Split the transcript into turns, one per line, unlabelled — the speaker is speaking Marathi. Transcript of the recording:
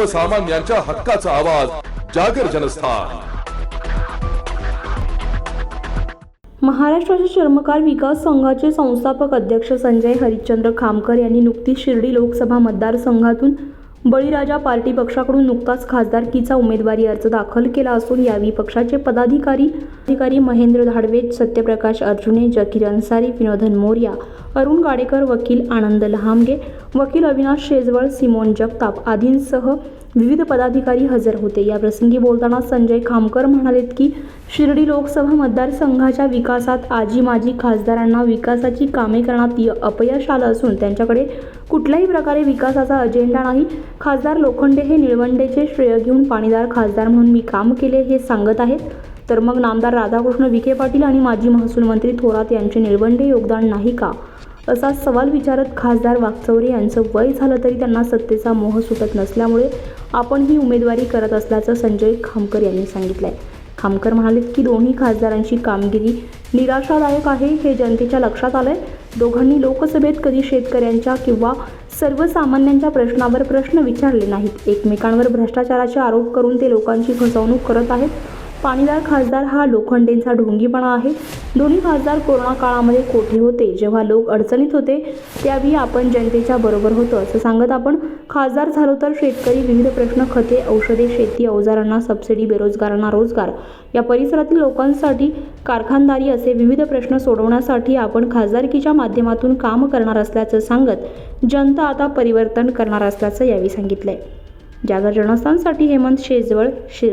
सर्वसामान्यांच्या हक्काचा आवाज जागर जनस्थान.
महाराष्ट्राचे चर्मकार विकास संघाचे संस्थापक अध्यक्ष संजय हरिश्चंद्र खामकर यांनी नुकतीच शिर्डी लोकसभा मतदारसंघातून बळीराजा पार्टी पक्षाकडून नुकताच खासदारकीचा उमेदवारी अर्ज दाखल केला असून यावेळी पक्षाचे पदाधिकारी अधिकारी महेंद्र धाडवे सत्यप्रकाश अर्जुने जकीर अन्सारी विनोदन मोर्या अरुण गाडेकर वकील आनंद लहामगे वकील अविनाश शेजवळ सिमोन जगताप आदींसह विविध पदाधिकारी हजर होते. या प्रसंगी बोलताना संजय खामकर म्हणालेत की शिर्डी लोकसभा मतदारसंघाच्या विकासात आजी माजी खासदारांना विकासाची कामे करण्यात य- अपयश आलं असून त्यांच्याकडे कुठल्याही प्रकारे विकासाचा अजेंडा नाही. खासदार लोखंडे हे निळवंडेचे श्रेय घेऊन पाणीदार खासदार म्हणून मी काम केले हे सांगत आहेत. तर मग नामदार राधाकृष्ण विखे पाटील आणि माजी महसूल मंत्री थोरात यांचे निळवंडे योगदान नाही का? असा सवाल विचारत खासदार वागचौरे यांचं वय झालं तरी त्यांना सत्तेचा मोह सुटत नसल्यामुळे आपण ही उमेदवारी करत असल्याचं संजय खामकर यांनी सांगितलं आहे खामकर म्हणाले की दोन्ही खासदारांची कामगिरी निराशादायक आहे हे जनतेच्या लक्षात आलं आहे दोघांनी लोकसभेत कधी शेतकऱ्यांच्या किंवा सर्वसामान्यांच्या प्रश्नावर प्रश्न विचारले नाहीत. एकमेकांवर भ्रष्टाचाराचे आरोप करून ते लोकांची फसवणूक करत आहेत. पाणीदार खासदार हा लोखंडेंचा ढोंगीपणा आहे. दोन्ही खासदार कोरोना काळामध्ये कोठे होते? जेव्हा लोक अडचणीत होते त्यावेळी आपण जनतेच्या बरोबर होतो असं सांगत आपण खासदार झालो तर शेतकरी विविध प्रश्न खते औषधे शेती अवजारांना सबसिडी बेरोजगारांना रोजगार. या परिसरातील लोकांसाठी कारखानदारी असे विविध प्रश्न सोडवण्यासाठी आपण खासदारकीच्या माध्यमातून काम करणार असल्याचं सांगत जनता आता परिवर्तन करणार असल्याचं यावेळी सांगितलंय. जागर जनस्थानसाठी हेमंत शेजवळ शिर